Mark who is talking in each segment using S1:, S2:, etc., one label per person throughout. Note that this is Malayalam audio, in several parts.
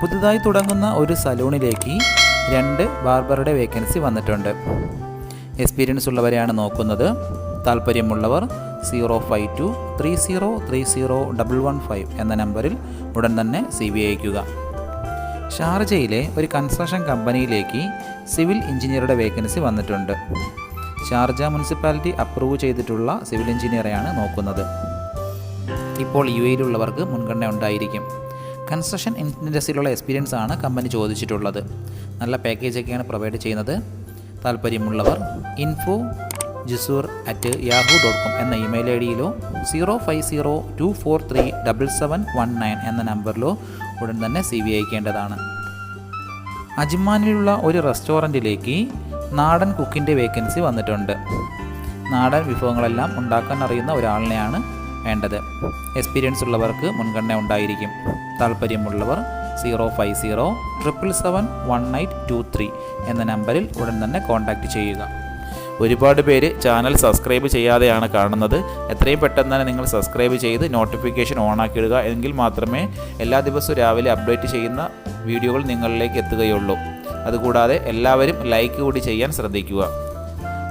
S1: പുതുതായി തുടങ്ങുന്ന ഒരു സലൂണിലേക്ക് രണ്ട് ബാർബറുടെ വേക്കൻസി വന്നിട്ടുണ്ട്. എക്സ്പീരിയൻസ് ഉള്ളവരെയാണ് നോക്കുന്നത്. താല്പര്യമുള്ളവർ zero five two three zero three zero double one five എന്ന നമ്പറിൽ ഉടൻ തന്നെ സി ബി അയക്കുക ഷാർജയിലെ ഒരു കൺസ്ട്രക്ഷൻ കമ്പനിയിലേക്ക് സിവിൽ എഞ്ചിനീയറുടെ വേക്കൻസി വന്നിട്ടുണ്ട്. ഷാർജ മുനിസിപ്പാലിറ്റി അപ്രൂവ് ചെയ്തിട്ടുള്ള സിവിൽ എഞ്ചിനീയറെയാണ് നോക്കുന്നത്. ഇപ്പോൾ യു എയിലുള്ളവർക്ക് മുൻഗണന ഉണ്ടായിരിക്കും. കൺസ്ട്രക്ഷൻ ഇൻഡസ്ട്രിയിലുള്ള എക്സ്പീരിയൻസ് ആണ് കമ്പനി ചോദിച്ചിട്ടുള്ളത്. നല്ല പാക്കേജൊക്കെയാണ് പ്രൊവൈഡ് ചെയ്യുന്നത്. താല്പര്യമുള്ളവർ ഇൻഫോ ജിസൂർ അറ്റ് യാഹു ഡോട്ട് കോം എന്ന email I ഡിയിലോ zero five zero two four three double seven one nine എന്ന നമ്പറിലോ ഉടൻ തന്നെ സി വി അയക്കേണ്ടതാണ്. അജ്മാനിലുള്ള ഒരു റെസ്റ്റോറന്റിലേക്ക് നാടൻ കുക്കിന്റെ വേക്കൻസി വന്നിട്ടുണ്ട്. നാടൻ വിഭവങ്ങളെല്ലാം ഉണ്ടാക്കാൻ അറിയുന്ന ഒരാളിനെയാണ് വേണ്ടത്. എക്സ്പീരിയൻസ് ഉള്ളവർക്ക് മുൻഗണന ഉണ്ടായിരിക്കും. താല്പര്യമുള്ളവർ zero five zero triple seven one eight two three എന്ന നമ്പറിൽ ഉടൻ തന്നെ കോൺടാക്റ്റ് ചെയ്യുക.
S2: ഒരുപാട് പേര് ചാനൽ സബ്സ്ക്രൈബ് ചെയ്യാതെയാണ് കാണുന്നത്. എത്രയും പെട്ടെന്ന് തന്നെ നിങ്ങൾ സബ്സ്ക്രൈബ് ചെയ്ത് നോട്ടിഫിക്കേഷൻ ഓൺ ആക്കിയിടുക എങ്കിൽ മാത്രമേ എല്ലാ ദിവസവും രാവിലെ അപ്ഡേറ്റ് ചെയ്യുന്ന വീഡിയോകൾ നിങ്ങളിലേക്ക് എത്തുകയുള്ളൂ. അതുകൂടാതെ എല്ലാവരും ലൈക്ക് കൂടി ചെയ്യാൻ ശ്രദ്ധിക്കുക.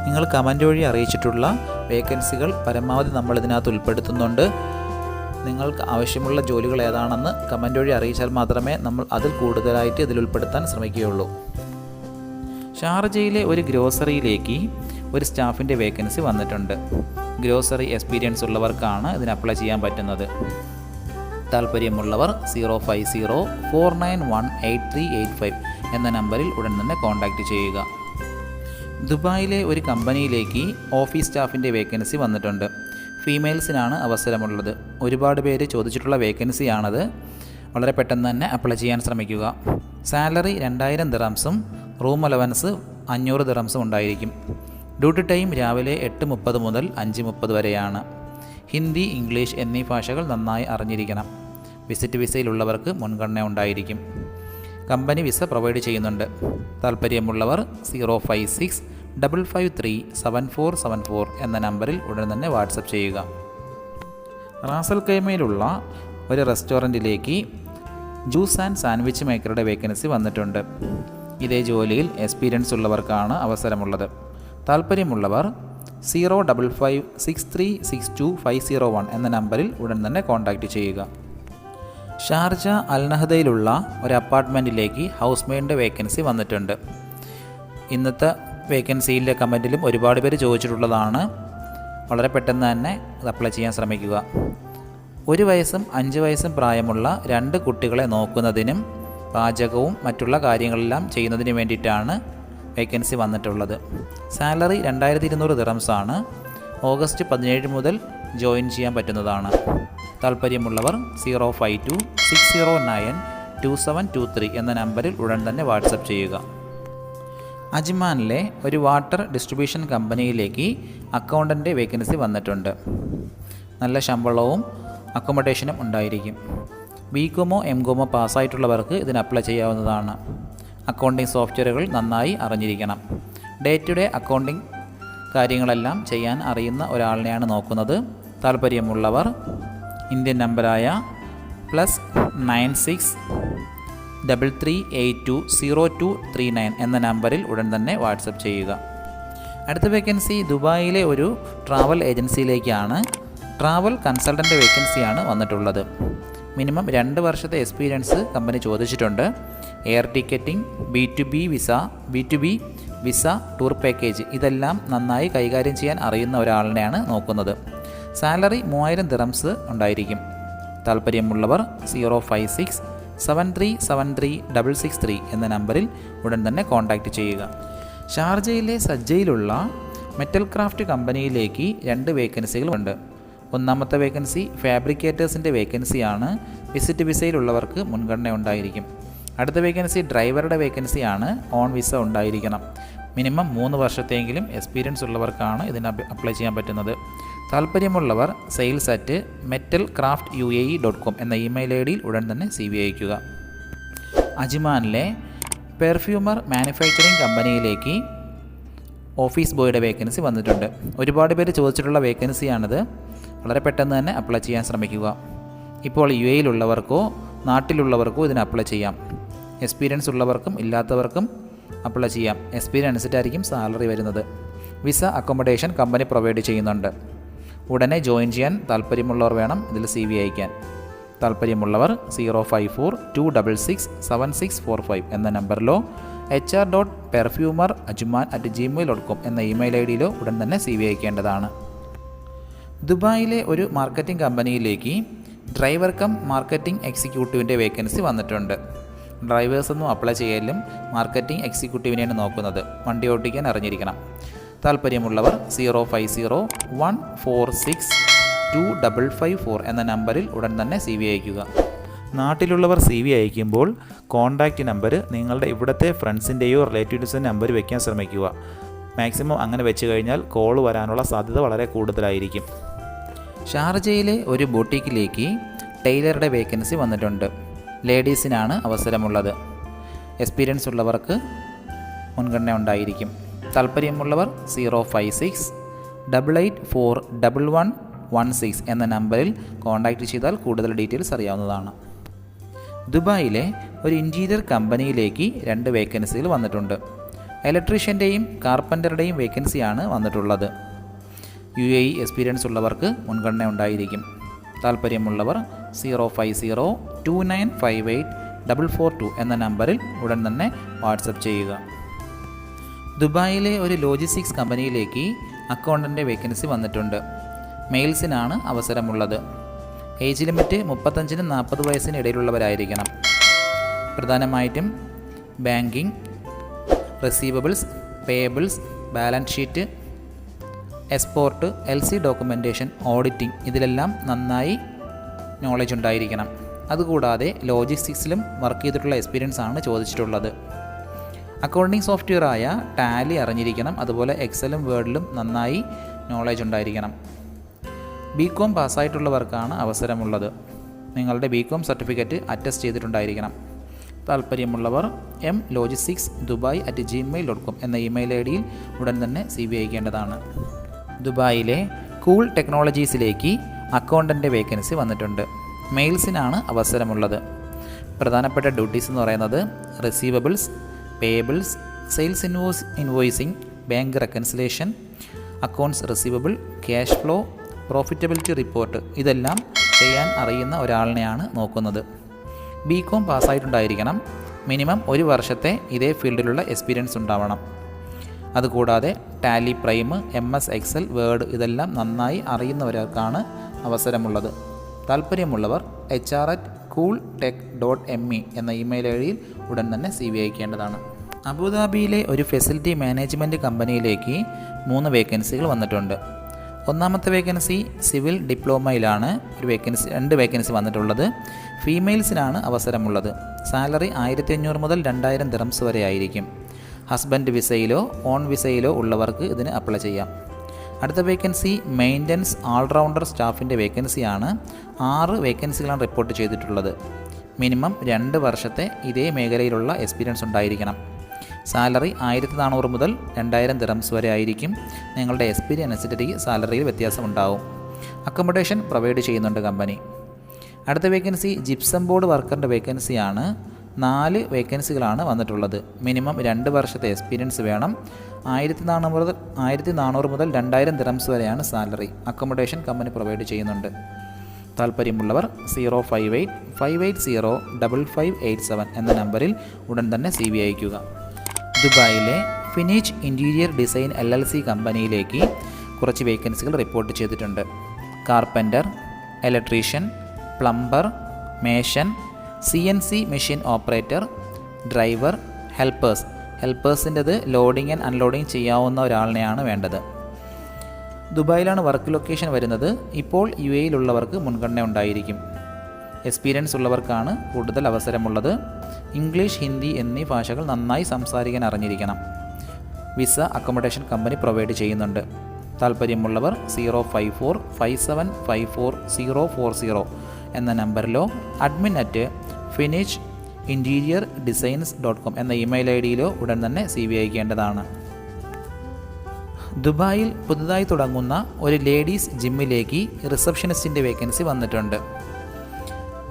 S1: നിങ്ങൾ കമന്റ് വഴി അറിയിച്ചിട്ടുള്ള വേക്കൻസികൾ പരമാവധി നമ്മൾ ഇതിനകത്ത് ഉൾപ്പെടുത്തുന്നുണ്ട്. നിങ്ങൾക്ക് ആവശ്യമുള്ള ജോലികൾ ഏതാണെന്ന് കമന്റ് വഴി അറിയിച്ചാൽ മാത്രമേ നമ്മൾ അതിൽ കൂടുതലായിട്ട് ഇതിൽ ഉൾപ്പെടുത്താൻ ശ്രമിക്കുകയുള്ളൂ. ഷാർജയിലെ ഒരു ഗ്രോസറിയിലേക്ക് ഒരു സ്റ്റാഫിന്റെ വേക്കൻസി വന്നിട്ടുണ്ട്. ഗ്രോസറി എക്സ്പീരിയൻസ് ഉള്ളവർക്കാണ് ഇതിന് അപ്ലൈ ചെയ്യാൻ പറ്റുന്നത്. താല്പര്യമുള്ളവർ zero five zero four nine one eight three eight five എന്ന നമ്പറിൽ ഉടൻ തന്നെ കോൺടാക്റ്റ് ചെയ്യുക. ദുബായിലെ ഒരു കമ്പനിയിലേക്ക് ഓഫീസ് സ്റ്റാഫിന്റെ വേക്കൻസി വന്നിട്ടുണ്ട്. ഫീമെയിൽസിനാണ് അവസരമുള്ളത്. ഒരുപാട് പേര് ചോദിച്ചിട്ടുള്ള വേക്കൻസിയാണത്. വളരെ പെട്ടെന്ന് തന്നെ അപ്ലൈ ചെയ്യാൻ ശ്രമിക്കുക. സാലറി രണ്ടായിരം ദിറംസും റൂം അലവൻസ് അഞ്ഞൂറ് ദിറംസും ഉണ്ടായിരിക്കും. ഡ്യൂട്ടി ടൈം രാവിലെ എട്ട് മുപ്പത് മുതൽ അഞ്ച് മുപ്പത് വരെയാണ്. ഹിന്ദി ഇംഗ്ലീഷ് എന്നീ ഭാഷകൾ നന്നായി അറിഞ്ഞിരിക്കണം. വിസിറ്റ് വിസയിലുള്ളവർക്ക് മുൻഗണന ഉണ്ടായിരിക്കും. കമ്പനി വിസ പ്രൊവൈഡ് ചെയ്യുന്നുണ്ട്. താല്പര്യമുള്ളവർ zero five six double five three seven four seven four എന്ന നമ്പറിൽ ഉടൻ തന്നെ വാട്സപ്പ് ചെയ്യുക. റാസൽ കൈമയിലുള്ള ഒരു റെസ്റ്റോറന്റിലേക്ക് ജ്യൂസ് ആൻഡ് സാൻഡ്വിച്ച് മേക്കറുടെ വേക്കൻസി വന്നിട്ടുണ്ട്. ഇതേ ജോലിയിൽ എക്സ്പീരിയൻസ് ഉള്ളവർക്കാണ് അവസരമുള്ളത്. താല്പര്യമുള്ളവർ zero double five six three six two five zero one എന്ന നമ്പറിൽ ഉടൻ തന്നെ കോൺടാക്റ്റ് ചെയ്യുക. ഷാർജ അൽനഹദയിലുള്ള ഒരു അപ്പാർട്ട്മെന്റിലേക്ക് ഹൗസ് മെയ്ഡിന്റെ വേക്കൻസി വന്നിട്ടുണ്ട്. ഇന്നത്തെ വേക്കൻസിയിലെ കമന്റിലും ഒരുപാട് പേര് ചോദിച്ചിട്ടുള്ളതാണ്. വളരെ പെട്ടെന്ന് തന്നെ അത് അപ്ലൈ ചെയ്യാൻ ശ്രമിക്കുക. ഒരു വയസ്സും അഞ്ച് വയസ്സും പ്രായമുള്ള രണ്ട് കുട്ടികളെ നോക്കുന്നതിനും പാചകവും മറ്റുള്ള കാര്യങ്ങളെല്ലാം ചെയ്യുന്നതിന് വേണ്ടിയിട്ടാണ് വേക്കൻസി വന്നിട്ടുള്ളത്. സാലറി രണ്ടായിരത്തി ഇരുന്നൂറ് ദിറംസാണ്. ഓഗസ്റ്റ് പതിനേഴ് മുതൽ ജോയിൻ ചെയ്യാൻ പറ്റുന്നതാണ്. താല്പര്യമുള്ളവർ zero five two six zero nine two seven two three എന്ന നമ്പറിൽ ഉടൻ തന്നെ വാട്സപ്പ് ചെയ്യുക. അജ്മാനിലെ ഒരു വാട്ടർ ഡിസ്ട്രിബ്യൂഷൻ കമ്പനിയിലേക്ക് അക്കൗണ്ടന്റെ വേക്കൻസി വന്നിട്ടുണ്ട്. നല്ല ശമ്പളവും അക്കോമഡേഷനും ഉണ്ടായിരിക്കും. ബി കോമോ എം കോമോ പാസ്സായിട്ടുള്ളവർക്ക് ഇതിന് അപ്ലൈ ചെയ്യാവുന്നതാണ്. അക്കൗണ്ടിംഗ് സോഫ്റ്റ്വെയറുകൾ നന്നായി അറിഞ്ഞിരിക്കണം. ഡേ ടു ഡേ അക്കൗണ്ടിംഗ് കാര്യങ്ങളെല്ലാം ചെയ്യാൻ അറിയുന്ന ഒരാളിനെയാണ് നോക്കുന്നത്. താല്പര്യമുള്ളവർ ഇന്ത്യൻ നമ്പറായ plus nine six double three eight two zero two three nine എന്ന നമ്പറിൽ ഉടൻ തന്നെ വാട്സപ്പ് ചെയ്യുക. അടുത്ത വേക്കൻസി ദുബായിലെ ഒരു ട്രാവൽ ഏജൻസിയിലേക്കാണ്. ട്രാവൽ കൺസൾട്ടന്റ് വേക്കൻസിയാണ് വന്നിട്ടുള്ളത്. മിനിമം രണ്ട് വർഷത്തെ എക്സ്പീരിയൻസ് കമ്പനി ചോദിച്ചിട്ടുണ്ട്. Air ticketing B to B visa B to B visa tour package ഇതെല്ലാം നന്നായി കൈകാര്യം ചെയ്യാൻ അറിയുന്ന ഒരാളിനെയാണ് നോക്കുന്നത്. സാലറി മൂവായിരം ദിറംസ് ഉണ്ടായിരിക്കും. താല്പര്യമുള്ളവർ zero five six seven three seven three double six three എന്ന നമ്പറിൽ ഉടൻ തന്നെ കോൺടാക്റ്റ് ചെയ്യുക. ഷാർജയിലെ സജ്ജയിലുള്ള മെറ്റൽ ക്രാഫ്റ്റ് കമ്പനിയിലേക്ക് രണ്ട് വേക്കൻസികളുണ്ട് ഒന്നാമത്തെ വേക്കൻസി ഫാബ്രിക്കേറ്റേഴ്സിന്റെ വേക്കൻസിയാണ്. വിസിറ്റ് വിസയിലുള്ളവർക്ക് മുൻഗണന ഉണ്ടായിരിക്കും. അടുത്ത വേക്കൻസി ഡ്രൈവറുടെ വേക്കൻസിയാണ്. ഓൺ വിസ ഉണ്ടായിരിക്കണം. മിനിമം മൂന്ന് വർഷത്തെങ്കിലും എക്സ്പീരിയൻസ് ഉള്ളവർക്കാണ് ഇതിന് അപ്ലൈ ചെയ്യാൻ പറ്റുന്നത്. താല്പര്യമുള്ളവർ sales at metal craft U A E dot com എന്ന ഇമെയിൽ ഐ ഡിയിൽ ഉടൻ തന്നെ സി വി അയക്കുക അജ്മാനിലെ പെർഫ്യൂമർ മാനുഫാക്ചറിംഗ് കമ്പനിയിലേക്ക് ഓഫീസ് ബോയുടെ വേക്കൻസി വന്നിട്ടുണ്ട്. ഒരുപാട് പേര് ചോദിച്ചിട്ടുള്ള വേക്കൻസിയാണിത് വളരെ പെട്ടെന്ന് തന്നെ അപ്ലൈ ചെയ്യാൻ ശ്രമിക്കുക. ഇപ്പോൾ യു എയിലുള്ളവർക്കോ നാട്ടിലുള്ളവർക്കോ ഇതിന് അപ്ലൈ ചെയ്യാം. എക്സ്പീരിയൻസ് ഉള്ളവർക്കും ഇല്ലാത്തവർക്കും അപ്ലൈ ചെയ്യാം. എക്സ്പീരിയൻസ് അനുസരിച്ചായിരിക്കും സാലറി വരുന്നത്. വിസ അക്കോമഡേഷൻ കമ്പനി പ്രൊവൈഡ് ചെയ്യുന്നുണ്ട്. ഉടനെ ജോയിൻ ചെയ്യാൻ താല്പര്യമുള്ളവർ വേണം ഇതിൽ സി വി അയക്കാൻ. താല്പര്യമുള്ളവർ zero five four two double six seven six four five എന്ന നമ്പറിലോ H R dot perfumer Ajman at gmail dot com എന്ന ഇമെയിൽ ഐ ഡിയിലോ ഉടൻ തന്നെ സി വി അയക്കേണ്ടതാണ്. ദുബായിലെ ഒരു മാർക്കറ്റിംഗ് കമ്പനിയിലേക്ക് ഡ്രൈവർ കം മാർക്കറ്റിംഗ് എക്സിക്യൂട്ടീവിന്റെ വേക്കൻസി വന്നിട്ടുണ്ട്. ഡ്രൈവേഴ്സൊന്നും അപ്ലൈ ചെയ്യലും മാർക്കറ്റിംഗ് എക്സിക്യൂട്ടീവിനെയാണ് നോക്കുന്നത്. വണ്ടി ഓട്ടിക്കാൻ അറിഞ്ഞിരിക്കണം. താല്പര്യമുള്ളവർ zero five zero one four six two double five four എന്ന നമ്പറിൽ ഉടൻ തന്നെ സി വി അയക്കുക
S2: നാട്ടിലുള്ളവർ സി വി അയക്കുമ്പോൾ കോൺടാക്റ്റ് നമ്പർ നിങ്ങളുടെ ഇവിടുത്തെ ഫ്രണ്ട്സിന്റെയോ റിലേറ്റീവ്സിന്റെ നമ്പർ വയ്ക്കാൻ ശ്രമിക്കുക. മാക്സിമം അങ്ങനെ വെച്ച് കഴിഞ്ഞാൽ കോൾ വരാനുള്ള സാധ്യത വളരെ കൂടുതലായിരിക്കും.
S1: ഷാർജയിലെ ഒരു ബൊട്ടീക്കിലേക്ക് ടൈലറുടെ വേക്കൻസി വന്നിട്ടുണ്ട്. ലേഡീസിനാണ് അവസരമുള്ളത്. എക്സ്പീരിയൻസ് ഉള്ളവർക്ക് മുൻഗണന ഉണ്ടായിരിക്കും. താല്പര്യമുള്ളവർ zero five six double eight four double one one six എന്ന നമ്പറിൽ കോൺടാക്റ്റ് ചെയ്താൽ കൂടുതൽ ഡീറ്റെയിൽസ് അറിയാവുന്നതാണ്. ദുബായിലെ ഒരു ഇന്റീരിയർ കമ്പനിയിലേക്ക് രണ്ട് വേക്കൻസികൾ വന്നിട്ടുണ്ട്. ഇലക്ട്രീഷ്യന്റെയും കാർപ്പന്ററുടെയും വേക്കൻസിയാണ് വന്നിട്ടുള്ളത്. യു എ ഇ എക്സ്പീരിയൻസ് ഉള്ളവർക്ക് മുൻഗണന ഉണ്ടായിരിക്കും. താല്പര്യമുള്ളവർ zero five zero two nine five eight double four two എന്ന നമ്പറിൽ ഉടൻ തന്നെ വാട്സപ്പ് ചെയ്യുക. ദുബായിലെ ഒരു ലോജിസ്റ്റിക്സ് കമ്പനിയിലേക്ക് അക്കൗണ്ടന്റെ വേക്കൻസി വന്നിട്ടുണ്ട്. മെയിൽസിനാണ് അവസരമുള്ളത്. ഏജ് ലിമിറ്റ് മുപ്പത്തഞ്ചിനും നാൽപ്പത് വയസ്സിന് ഇടയിലുള്ളവരായിരിക്കണം. പ്രധാനമായിട്ടും banking receivables payables balance sheet export L C documentation auditing ഇതിലെല്ലാം നന്നായി നോളജ് ഉണ്ടായിരിക്കണം. അതുകൂടാതെ ലോജിസ്റ്റിക്സിലും വർക്ക് ചെയ്തിട്ടുള്ള എക്സ്പീരിയൻസ് ആണ് ചോദിച്ചിട്ടുള്ളത്. അക്കൗണ്ടിംഗ് സോഫ്റ്റ്വെയറായ ടാലി അറിഞ്ഞിരിക്കണം. അതുപോലെ എക്സലും വേർഡിലും നന്നായി നോളേജ് ഉണ്ടായിരിക്കണം. ബി കോം പാസ്സായിട്ടുള്ളവർക്കാണ് അവസരമുള്ളത്. നിങ്ങളുടെ ബി കോം സർട്ടിഫിക്കറ്റ് അറ്റസ്റ്റ് ചെയ്തിട്ടുണ്ടായിരിക്കണം. താല്പര്യമുള്ളവർ M logistics Dubai at Gmail dot com എന്ന ഇമെയിൽ ഐ ഡിയിൽ ഉടൻ തന്നെ സി ബി അയക്കേണ്ടതാണ്. ദുബായിലെ കൂൾ ടെക്നോളജീസിലേക്ക് അക്കൗണ്ടന്റെ വേക്കൻസി വന്നിട്ടുണ്ട്. മെയിൽസിനാണ് അവസരമുള്ളത്. പ്രധാനപ്പെട്ട ഡ്യൂട്ടീസ് എന്ന് പറയുന്നത് receivables payables sales invoice invoicing bank reconciliation accounts receivable cash flow profitability report ഇതെല്ലാം ചെയ്യാൻ അറിയുന്ന ഒരാളിനെയാണ് നോക്കുന്നത്. B com പാസ്സായിട്ടുണ്ടായിരിക്കണം. മിനിമം ഒരു വർഷത്തെ ഇതേ ഫീൽഡിലുള്ള എക്സ്പീരിയൻസ് ഉണ്ടാവണം. അതുകൂടാതെ Tally prime M S Excel Word ഇതെല്ലാം നന്നായി അറിയുന്നവർക്കാണ് അവസരമുള്ളത്. താല്പര്യമുള്ളവർ H R at cool tech dot M E എന്ന ഇമെയിൽ ഐ ഡിയിൽ ഉടൻ തന്നെ സി വി അയക്കേണ്ടതാണ്. അബുദാബിയിലെ ഒരു ഫെസിലിറ്റി മാനേജ്മെന്റ് കമ്പനിയിലേക്ക് മൂന്ന് വേക്കൻസികൾ വന്നിട്ടുണ്ട്. ഒന്നാമത്തെ വേക്കൻസി സിവിൽ ഡിപ്ലോമയിലാണ് ഒരു വേക്കൻസി രണ്ട് വേക്കൻസി വന്നിട്ടുള്ളത്. ഫീമെയിൽസിനാണ് അവസരമുള്ളത്. സാലറി ആയിരത്തി അഞ്ഞൂറ് മുതൽ രണ്ടായിരം ദിറംസ് വരെ ആയിരിക്കും. ഹസ്ബൻഡ് വിസയിലോ ഓൺ വിസയിലോ ഉള്ളവർക്ക് ഇതിന് അപ്ലൈ ചെയ്യാം. അടുത്ത വേക്കൻസി മെയിന്റനൻസ് ഓൾറൗണ്ടർ സ്റ്റാഫിന്റെ വേക്കൻസിയാണ് ആറ് വേക്കൻസികളാണ് റിപ്പോർട്ട് ചെയ്തിട്ടുള്ളത്. മിനിമം രണ്ട് വർഷത്തെ ഇതേ മേഖലയിലുള്ള എക്സ്പീരിയൻസ് ഉണ്ടായിരിക്കണം. സാലറി ആയിരത്തി നാനൂറ് മുതൽ രണ്ടായിരം ദിറംസ് വരെ ആയിരിക്കും നിങ്ങളുടെ എക്സ്പീരിയൻസ് അനുസരിച്ച് സാലറിയിൽ വ്യത്യാസം ഉണ്ടാവും അക്കോമഡേഷൻ പ്രൊവൈഡ് ചെയ്യുന്നുണ്ട് കമ്പനി. അടുത്ത വേക്കൻസി ജിപ്സം ബോർഡ് വർക്കറിന്റെ വേക്കൻസിയാണ്. നാല് വേക്കൻസികളാണ് വന്നിട്ടുള്ളത്. മിനിമം രണ്ട് വർഷത്തെ എക്സ്പീരിയൻസ് വേണം. ആയിരത്തി നാനൂറ് മുതൽ ആയിരത്തി നാനൂറ് മുതൽ രണ്ടായിരം ദിറംസ് വരെയാണ് സാലറി. അക്കോമഡേഷൻ കമ്പനി പ്രൊവൈഡ് ചെയ്യുന്നുണ്ട്. താല്പര്യമുള്ളവർ zero five eight five eight zero double five eight seven എന്ന നമ്പറിൽ ഉടൻ തന്നെ സി വി അയക്കുക ദുബായിലെ finish interior design L L C കമ്പനിയിലേക്ക് കുറച്ച് വേക്കൻസികൾ റിപ്പോർട്ട് ചെയ്തിട്ടുണ്ട്. Carpenter electrician plumber mason C N C machine operator driver helpers. ഹെൽപ്പേഴ്സിന്റെത് loading and unloading ചെയ്യാവുന്ന ഒരാളിനെയാണ് വേണ്ടത്. ദുബായിലാണ് വർക്ക് ലൊക്കേഷൻ വരുന്നത്. ഇപ്പോൾ യു എയിലുള്ളവർക്ക് മുൻഗണന ഉണ്ടായിരിക്കും. എക്സ്പീരിയൻസ് ഉള്ളവർക്കാണ് കൂടുതൽ അവസരമുള്ളത്. ഇംഗ്ലീഷ് ഹിന്ദി എന്നീ ഭാഷകൾ നന്നായി സംസാരിക്കാൻ അറിഞ്ഞിരിക്കണം. വിസ അക്കോമഡേഷൻ കമ്പനി പ്രൊവൈഡ് ചെയ്യുന്നുണ്ട്. താല്പര്യമുള്ളവർ zero five four five seven five four zero four zero എന്ന നമ്പറിലോ admin at finish interior designs dot com എന്ന ഇമെയിൽ ഐ ഡിയിലോ ഉടൻ തന്നെ സി വി അയക്കേണ്ടതാണ്. ദുബായിൽ പുതുതായി തുടങ്ങുന്ന ഒരു ലേഡീസ് ജിമ്മിലേക്ക് റിസപ്ഷനിസ്റ്റിന്റെ വേക്കൻസി വന്നിട്ടുണ്ട്.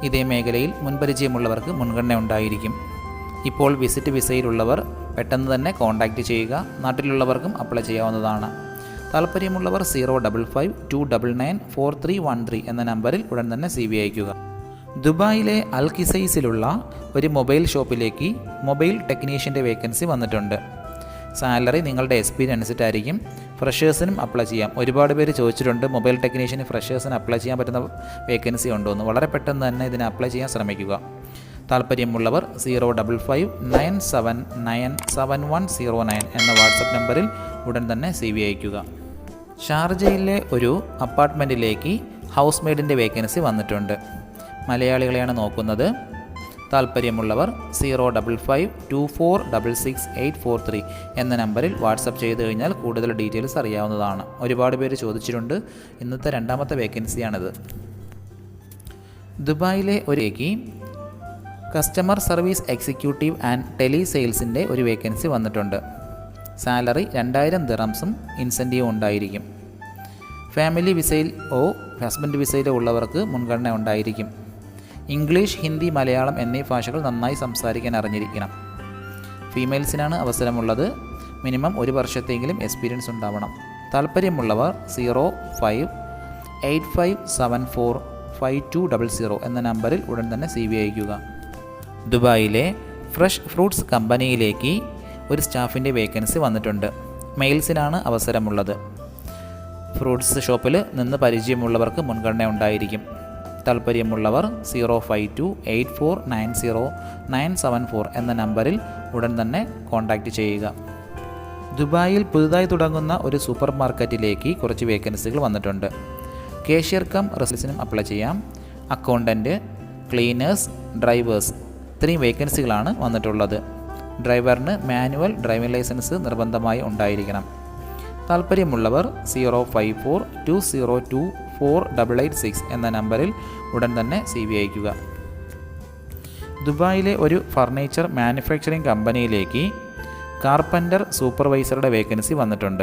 S1: ഇതേ മേഖലയിൽ മുൻപരിചയമുള്ളവർക്ക് മുൻഗണന ഉണ്ടായിരിക്കും. ഇപ്പോൾ വിസിറ്റ് വിസയിലുള്ളവർ പെട്ടെന്ന് തന്നെ കോൺടാക്റ്റ് ചെയ്യുക നാട്ടിലുള്ളവർക്കും അപ്ലൈ ചെയ്യാവുന്നതാണ്. താല്പര്യമുള്ളവർ zero double five two double nine four three one three എന്ന നമ്പറിൽ ഉടൻ തന്നെ സി വി അയക്കുക ദുബായിലെ അൽ കിസൈസിലുള്ള ഒരു മൊബൈൽ ഷോപ്പിലേക്ക് മൊബൈൽ ടെക്നീഷ്യന്റെ വേക്കൻസി വന്നിട്ടുണ്ട്. സാലറി നിങ്ങളുടെ എക്സ്പീരിയൻസ് അനുസരിച്ചായിരിക്കും ഫ്രഷേഴ്സിനും അപ്ലൈ ചെയ്യാം. ഒരുപാട് പേര് ചോദിച്ചിട്ടുണ്ട് മൊബൈൽ ടെക്നീഷ്യന് ഫ്രഷേഴ്സിന് അപ്ലൈ ചെയ്യാൻ പറ്റുന്ന വേക്കൻസി ഉണ്ടോ എന്ന്. വളരെ പെട്ടെന്ന് തന്നെ ഇതിന് അപ്ലൈ ചെയ്യാൻ ശ്രമിക്കുക. താല്പര്യമുള്ളവർ zero double five nine seven nine seven one zero nine എന്ന വാട്സപ്പ് നമ്പറിൽ ഉടൻ തന്നെ സി വി അയക്കുക ഷാർജയിലെ ഒരു അപ്പാർട്ട്മെന്റിലേക്ക് ഹൗസ് മെയ്ഡിന്റെ വേക്കൻസി വന്നിട്ടുണ്ട്. മലയാളികളെയാണ് നോക്കുന്നത്. താല്പര്യമുള്ളവർ zero double five two four double six eight four three എന്ന നമ്പറിൽ വാട്സപ്പ് ചെയ്ത് കഴിഞ്ഞാൽ കൂടുതൽ ഡീറ്റെയിൽസ് അറിയാവുന്നതാണ്. ഒരുപാട് പേര് ചോദിച്ചിട്ടുണ്ട്. ഇന്നത്തെ രണ്ടാമത്തെ വേക്കൻസിയാണിത്. ദുബായിലെ ഒരു ഏകി customer service executive and tele സെയിൽസിന്റെ ഒരു വേക്കൻസി വന്നിട്ടുണ്ട്. സാലറി രണ്ടായിരം ദിറംസും ഇൻസെന്റീവും ഉണ്ടായിരിക്കും. ഫാമിലി വിസയിൽ ഓ ഹസ്ബൻഡ് വിസയിലോ ഉള്ളവർക്ക് മുൻഗണന ഉണ്ടായിരിക്കും. ഇംഗ്ലീഷ് ഹിന്ദി മലയാളം എന്നീ ഭാഷകൾ നന്നായി സംസാരിക്കാൻ അറിഞ്ഞിരിക്കണം. ഫീമെയിൽസിനാണ് അവസരമുള്ളത്. മിനിമം ഒരു വർഷത്തെങ്കിലും എക്സ്പീരിയൻസ് ഉണ്ടാവണം. താല്പര്യമുള്ളവർ zero five eight five seven four five two double zero എന്ന നമ്പറിൽ ഉടൻ തന്നെ സി വി അയക്കുക ദുബായിലെ ഫ്രഷ് ഫ്രൂട്ട്സ് കമ്പനിയിലേക്ക് ഒരു സ്റ്റാഫിന്റെ വേക്കൻസി വന്നിട്ടുണ്ട്. മെയിൽസിനാണ് അവസരമുള്ളത്. ഫ്രൂട്ട്സ് ഷോപ്പിൽ നിന്ന് പരിചയമുള്ളവർക്ക് മുൻഗണന ഉണ്ടായിരിക്കും. താല്പര്യമുള്ളവർ zero five two eight four nine zero nine seven four എന്ന നമ്പറിൽ ഉടൻ തന്നെ കോൺടാക്റ്റ് ചെയ്യുക. ദുബായിൽ പുതുതായി തുടങ്ങുന്ന ഒരു സൂപ്പർ മാർക്കറ്റിലേക്ക് കുറച്ച് വേക്കൻസികൾ വന്നിട്ടുണ്ട്. കേഷ്യർ കം റെസിഡൻസിനും അപ്ലൈ ചെയ്യാം. അക്കൗണ്ടന്റ് ക്ലീനേഴ്സ് ഡ്രൈവേഴ്സ് ഇത്രയും വേക്കൻസികളാണ് വന്നിട്ടുള്ളത്. ഡ്രൈവറിന് മാനുവൽ ഡ്രൈവിംഗ് ലൈസൻസ് നിർബന്ധമായി ഉണ്ടായിരിക്കണം. താല്പര്യമുള്ളവർ zero five four two zero two four double eight six എന്ന നമ്പറിൽ ഉടൻ തന്നെ സി വി അയക്കുക ദുബായിലെ ഒരു ഫർണിച്ചർ മാനുഫാക്ചറിംഗ് കമ്പനിയിലേക്ക് കാർപ്പന്റർ സൂപ്പർവൈസറുടെ വേക്കൻസി വന്നിട്ടുണ്ട്.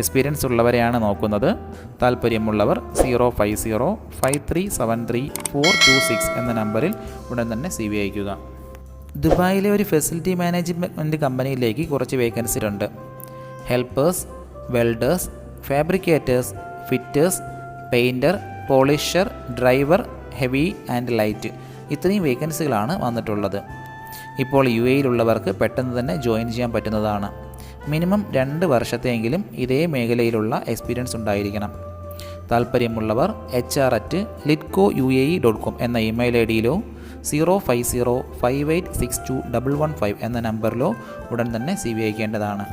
S1: എക്സ്പീരിയൻസ് ഉള്ളവരെയാണ് നോക്കുന്നത്. താല്പര്യമുള്ളവർ zero five zero five three seven three four two six എന്ന നമ്പറിൽ ഉടൻ തന്നെ സി വി അയക്കുക ദുബായിലെ ഒരു ഫെസിലിറ്റി മാനേജ്മെന്റ് കമ്പനിയിലേക്ക് കുറച്ച് വേക്കൻസി ഉണ്ട് helpers welders fabricators fitters painter polisher driver heavy and light ഇത്രയും വേക്കൻസികളാണ് വന്നിട്ടുള്ളത്. ഇപ്പോൾ യു എയിലുള്ളവർക്ക് പെട്ടെന്ന് തന്നെ ജോയിൻ ചെയ്യാൻ പറ്റുന്നതാണ്. മിനിമം രണ്ട് വർഷത്തെയെങ്കിലും ഇതേ മേഖലയിലുള്ള എക്സ്പീരിയൻസ് ഉണ്ടായിരിക്കണം. താല്പര്യമുള്ളവർ H R at Litco U A E dot com എന്ന email I ഡിയിലോ zero five zero five eight six two double one five എന്ന നമ്പറിലോ ഉടൻ തന്നെ സി വി അയക്കേണ്ടതാണ്.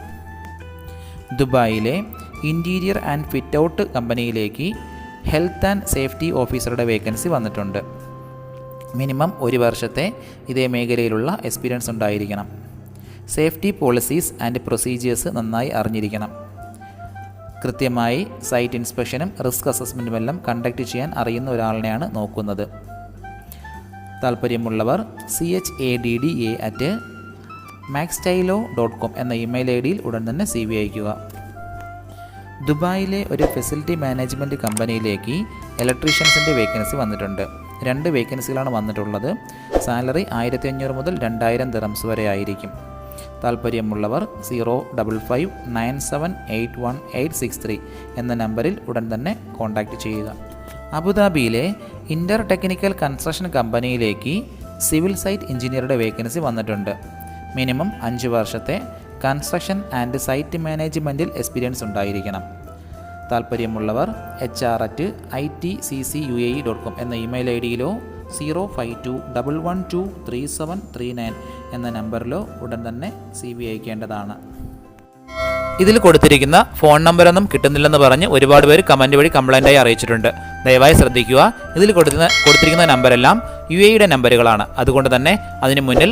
S1: ദുബായിലെ ഇന്റീരിയർ ആൻഡ് ഫിറ്റ് ഔട്ട് കമ്പനിയിലേക്ക് ഹെൽത്ത് ആൻഡ് സേഫ്റ്റി ഓഫീസറുടെ വേക്കൻസി വന്നിട്ടുണ്ട്. മിനിമം ഒരു വർഷത്തെ ഇതേ മേഖലയിലുള്ള എക്സ്പീരിയൻസ് ഉണ്ടായിരിക്കണം. സേഫ്റ്റി പോളിസീസ് ആൻഡ് പ്രൊസീജിയേഴ്സ് നന്നായി അറിഞ്ഞിരിക്കണം. കൃത്യമായി സൈറ്റ് ഇൻസ്പെക്ഷനും റിസ്ക് അസസ്മെന്റും എല്ലാം കണ്ടക്ട് ചെയ്യാൻ അറിയുന്ന ഒരാളിനെയാണ് നോക്കുന്നത്. താല്പര്യമുള്ളവർ C H A D D A at Maxtylo dot com എന്ന ഇമെയിൽ ഐ ഡിയിൽ ഉടൻ തന്നെ സി വി അയക്കുക ദുബായിലെ ഒരു ഫെസിലിറ്റി മാനേജ്മെന്റ് കമ്പനിയിലേക്ക് ഇലക്ട്രീഷ്യൻസിന്റെ വേക്കൻസി വന്നിട്ടുണ്ട്. രണ്ട് വേക്കൻസികളാണ് വന്നിട്ടുള്ളത്. സാലറി ആയിരത്തി അഞ്ഞൂറ് മുതൽ രണ്ടായിരം ദിറംസ് വരെ ആയിരിക്കും. താല്പര്യമുള്ളവർ zero double five nine seven eight one eight six three എന്ന നമ്പറിൽ ഉടൻ തന്നെ കോൺടാക്റ്റ് ചെയ്യുക. അബുദാബിയിലെ ഇന്റർ ടെക്നിക്കൽ കൺസ്ട്രക്ഷൻ കമ്പനിയിലേക്ക് സിവിൽ സൈറ്റ് എഞ്ചിനീയറുടെ വേക്കൻസി വന്നിട്ടുണ്ട്. മിനിമം അഞ്ച് വർഷത്തെ കൺസ്ട്രക്ഷൻ ആൻഡ് സൈറ്റ് മാനേജ്മെന്റിൽ എക്സ്പീരിയൻസ് ഉണ്ടായിരിക്കണം. താല്പര്യമുള്ളവർ H R at I T C C U A E dot com എന്ന email I ഡിയിലോ zero five two double one two three seven three nine എന്ന നമ്പറിലോ ഉടൻ തന്നെ സി വി അയക്കേണ്ടതാണ്.
S2: ഇതിൽ കൊടുത്തിരിക്കുന്ന ഫോൺ നമ്പറൊന്നും കിട്ടുന്നില്ലെന്ന് പറഞ്ഞ് ഒരുപാട് പേര് കമന്റ് വഴി കംപ്ലൈന്റായി അറിയിച്ചിട്ടുണ്ട്. ദയവായി ശ്രദ്ധിക്കുക. ഇതിൽ കൊടുത്തിരുന്ന കൊടുത്തിരിക്കുന്ന നമ്പരെല്ലാം യു എയുടെ നമ്പറുകളാണ്. അതുകൊണ്ട് തന്നെ അതിന് മുന്നിൽ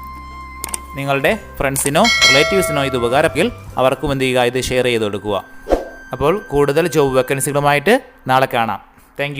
S2: നിങ്ങളുടെ ഫ്രണ്ട്സിനോ റിലേറ്റീവ്സിനോ ഇത് ഉപകാരമെങ്കിൽ അവർക്കും എന്ത് ചെയ്യുക? ഇത് ഷെയർ ചെയ്ത് കൊടുക്കുക. അപ്പോൾ കൂടുതൽ ജോബ് വേക്കൻസികളുമായിട്ട് നാളെ കാണാം. താങ്ക്